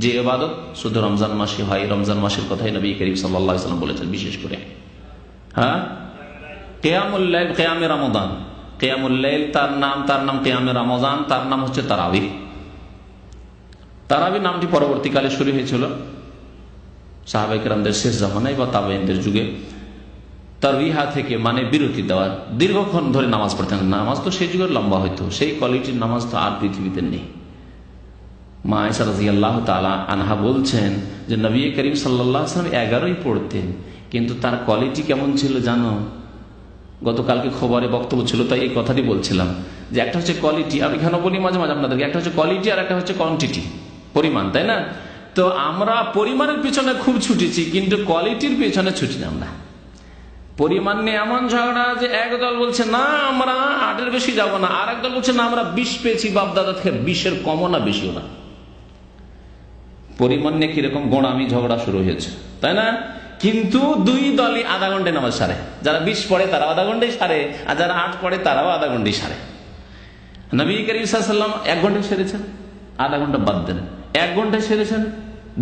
যে এবাদত শুধু রমজান মাসে হয়, রমজান মাসের কথাই নবী করিম সাল্লাম বলেছেন বিশেষ করে। হ্যাঁ? কেয়ামুল্লাইল কেয়ামে রমদান কেয়ামুল্লাইল তার নাম তার নাম কেয়ামে রমজান, তার নাম হচ্ছে তারাবি। তারাবি নামটি পরবর্তীকালে শুরু হয়েছিল সাহাবাইকরামদের শেষ জামানায় বা তাবাইনদের যুগে। তার রিহা থেকে মানে বিরতি দেওয়ার। দীর্ঘক্ষণ ধরে নামাজ পড়তেন। নামাজ তো সেই যুগের লম্বা হইতো। সেই কোয়ালিটির নামাজ তো আর পৃথিবীতে নেই। মা আয়সা রাজি আল্লাহ তালা আনহা বলছেন যে, নবী করিম সাল্লাম এগারোই পড়তেন, কিন্তু তার কোয়ালিটি কেমন ছিল জানো? গতকালকে খবরে বক্তব্য ছিল, তাই এই কথাটি বলছিলাম যে, একটা হচ্ছে কোয়ালিটি আমি এখানে বলি মাঝে মাঝে আপনাদেরকে, একটা হচ্ছে কোয়ালিটি আর একটা হচ্ছে কোয়ান্টিটি পরিমাণ, তাই না? তো আমরা পরিমাণের পিছনে খুব ছুটেছি, কিন্তু কোয়ালিটির পিছনে ছুটি না আমরা। পরিমাণ নিয়ে এমন ঝগড়া যে একদল বলছে, না, আমরা আটের বেশি যাব না। আর এক দল বলছে, না, আমরা বিষ পেয়েছি বাপদাদা থেকে বিশের কমও না, বেশিও না। পরিমাণ নিয়ে কীরকম গোড়ামি ঝগড়া শুরু হয়েছে, তাই না? কিন্তু দুই দলই আধা ঘন্টায় নামাজ সারে। যারা বিশ পড়ে তারাও আধা ঘন্টায় সারে, আর যারা আট পড়ে তারাও আধা ঘন্টায় সারে। নবী করিম সাল্লাম এক ঘন্টায় সেরেছেন, আধা ঘণ্টা বাদ দেন। এক ঘন্টায় সেরেছেন,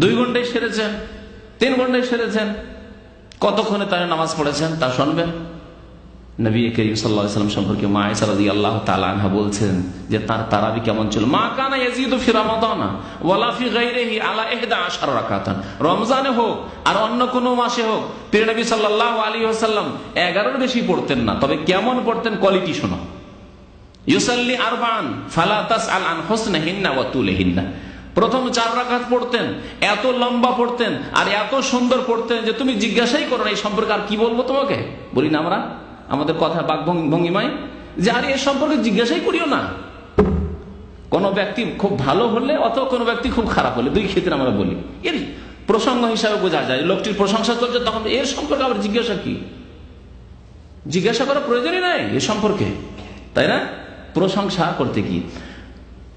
দুই ঘন্টায় সেরেছেন, তিন ঘন্টায় সেরেছেন। কতক্ষণে তারা নামাজ পড়েছেন তা শুনবেন? সাল্লাম যে রমজানে হোক আর অন্য কোন মাসে হোক নবী সাল্লাল্লাহু আলাইহি ওয়াসাল্লাম 11 এর বেশি পড়তেন না। তবে কেমন পড়তেন কোয়ালিটি শোনো। ইউসাল্লি আরবান ফালা তাসআল আন প্রথম চার রাকাত পড়তেন, এত লম্বা পড়তেন আর এত সুন্দর পড়তেন যে তুমি জিজ্ঞাসাই করো না, এই সম্পর্কে আর কি বলব তোমাকে? বলি না আমরা? আমাদের কথা বাক ভঙ্গিমায় যে, আর, এ সম্পর্কে জিজ্ঞাসাই করিও না। কোন ব্যক্তি খুব ভালো হলে অথবা কোনো ব্যক্তি খুব খারাপ হলে, দুই ক্ষেত্রে আমরা বলি। এর প্রসঙ্গ হিসাবে বোঝা যায়, লোকটির প্রশংসা চলছে, তখন এর সম্পর্কে আবার জিজ্ঞাসা কি? জিজ্ঞাসা করার প্রয়োজনই নাই এ সম্পর্কে, তাই না? প্রশংসা করতে কি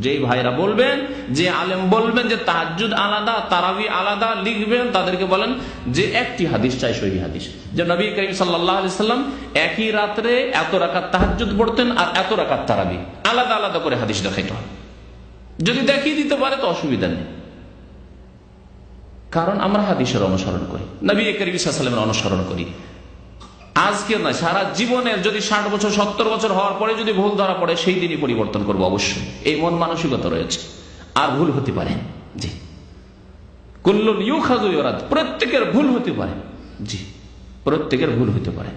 যেই ভাইরা বলবেন, যে আলেম বলবেন যে তাহাজুদ আলাদা, তারাবি আলাদা, লিখবেন, তাদেরকে বলেন যে একটি হাদিস চাই, সহি হাদিস। যে নবী করিম সাল্লাম একই রাত্রে এত রাকাত তাহাজুদ পড়তেন আর এত রাকাত তারাবি। আলাদা আলাদা করে হাদিস দেখাইতে। হবে যদি দেখিয়ে দিতে পারে তো অসুবিধা নেই। কারণ আমরা হাদিসের অনুসরণ করি। নবী করিমের অনুসরণ করি। আজকে নয়, সারা জীবনের যদি ষাট বছর, সত্তর বছর হওয়ার পরে যদি ভুল ধরা পড়ে, সেই দিনই পরিবর্তন করব অবশ্যই। এই মন মানসিকতা রয়েছে। আর ভুল হতে পারে জি। কুল্লুন ইউ খাজু প্রত্যেকের ভুল হতে পারে। জি। প্রত্যেকের ভুল হতে পারে।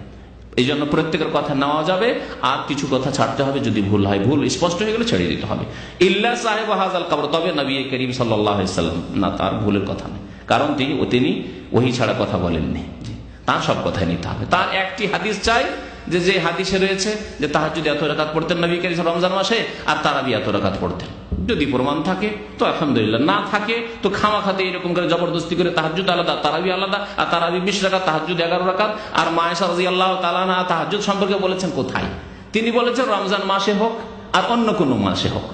এই জন্য প্রত্যেকের কথা নেওয়া যাবে। আর কিছু কথা ছাড়তে হবে। যদি ভুল হয়, ভুল স্পষ্ট হয়ে গেলে ছেড়ে দিতে হবে। ইল্লা সাহেব হাজাল কাবর। তবে নবী করিম সাল্লাম না, তার ভুলের কথা নেই কারণ তিনি তিনি ওহি ছাড়া কথা বলেননি। তার সব কথাই নিতে হবে। তার একটি হাদিস চাই যে যে হাদিসে রয়েছে যে তাহার যদি এত রেখাত পড়তেন নবী করিম রমজান মাসে, আর তারা বি এত রেখাত পড়তেন। যদি প্রমাণ থাকে, তো আলহামদুলিল্লাহ। না থাকে, তো খামা খাতে এরকম করে জবরদস্তি করে তাহাজুদ আলাদা তারাবি আলাদা, আর তারাবি বিশ রাখাত তাহাজুদ এগারো রাখাত আর মায়েশা রাজি আল্লাহ তালানা তাহাজুদ সম্পর্কে বলেছেন কোথায়? তিনি বলেছেন রমজান মাসে হোক, আর অন্য কোনো মাসে হোক।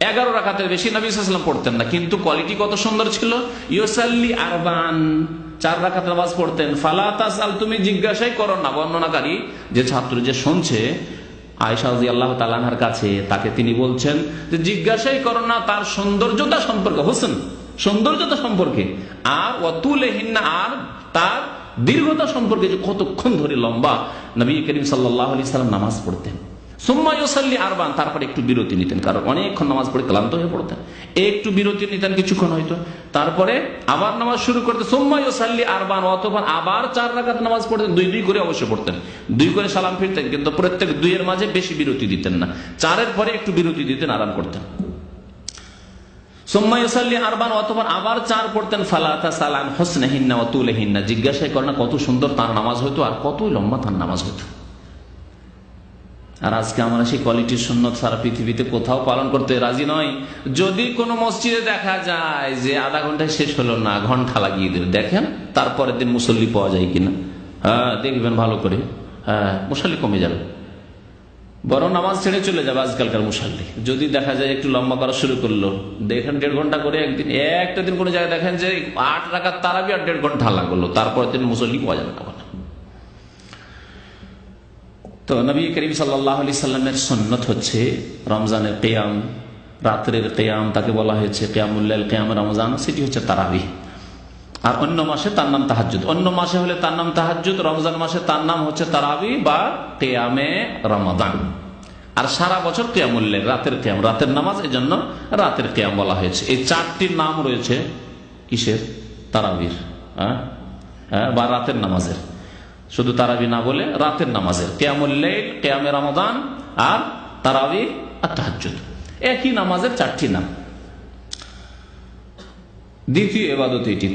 এগারো রাখাতের বেশি নবী পড়তেন না। কিন্তু কোয়ালিটি কত সুন্দর ছিল? ইউসাল্লি আরবান। চার রাখাত নামাজ পড়তেন। ফালাতাস আল তুমি জিজ্ঞাসাই করো না। বর্ণনাকারী যে ছাত্র যে শুনছে আয়সাজি আল্লাহ তালানহার কাছে, তাকে তিনি বলছেন যে জিজ্ঞাসাই করো না, তার সৌন্দর্যতা সম্পর্কে। হোসেন, সৌন্দর্যতা সম্পর্কে। আর অতুলেহীনা আর তার দীর্ঘতা সম্পর্কে যে কতক্ষণ ধরে লম্বা নবী করিম সাল্লাহ আলি সাল্লাম নামাজ পড়তেন। সুম্মাইসাল্লি আরবান, তারপর একটু বিরতি নিতেন, কারণ অনেকক্ষণ নামাজ পড়ে ক্লান্ত হয়ে পড়তেন। একটু বিরতি নিতেন, কিছুক্ষণ হয়তো। তারপরে আবার নামাজ শুরু করতে সুম্মাইসাল্লি আরবান অথবা আবার চার রাখাত নামাজ পড়তেন, দুই দুই করে অবশ্যই পড়তেন। দুই করে সালাম ফিরতেন, কিন্তু প্রত্যেক দুইয়ের মাঝে বেশি বিরতি দিতেন না। চারের পরে একটু বিরতি দিতেন, আরাম করতেন। আরবান অথবা আবার চার পড়তেন, ফালাতা সালাম হোসনেহিন্না অতুলেহিন্না জিজ্ঞাসাই করেন কত সুন্দর তার নামাজ হইতো, আর কতই লম্বা তার নামাজ হইতো। আর আজকে আমরা সেই কোয়ালিটির সুন্নত সারা পৃথিবীতে কোথাও পালন করতে রাজি নয় যদি কোনো মসজিদে দেখা যায় যে আধা ঘন্টায় শেষ হলো না, ঘণ্টা লাগিয়ে দেবে দেখেন তারপরের দিন মুসল্লি পাওয়া যায় কিনা? হ্যাঁ দেখবেন ভালো করে। হ্যাঁ মুসল্লি কমে যাবে। বড় নামাজ ছেড়ে চলে যাবে আজকালকার মুসাল্লি। যদি দেখা যায় একটু লম্বা করা শুরু করল, দেখেন দেড় ঘণ্টা করে একদিন, একটা দিন কোনো জায়গায় দেখেন যে আট রাখার তারাবি আর দেড় ঘণ্টা হাল্লা করল তারপর দিন মুসল্লি পাওয়া যাবে না। তো নবী করিম সাল্লাহ আলি সাল্লামের সন্ন্যত হচ্ছে রমজানের কেয়াম রাত্রের কেয়াম তাকে বলা হয়েছে কেয়ামুল্লাল কেয়াম রমজান সেটি হচ্ছে তারাবি আর অন্য মাসে তার নাম তাহাজুদ অন্য মাসে হলে তার নাম তাহাজুদ রমজান মাসে তার নাম হচ্ছে তারাবি বা কেয়ামে রমাদান। আর সারা বছর কেয়ামুল্লের রাতের কেয়াম রাতের নামাজ এই জন্য রাতের কেয়াম বলা হয়েছে। এই চারটি নাম রয়েছে কিসের? তারাবির হ্যাঁ? হ্যাঁ, বা রাতের নামাজের। শুধু তারাবি না বলে রাতের নামাজের কেয়ামুল্লাইল কেয়ামে রমাদান আর তারাবি আর তাহাজুদ একই নামাজের চারটি নাম। দ্বিতীয় এবাদত এটি।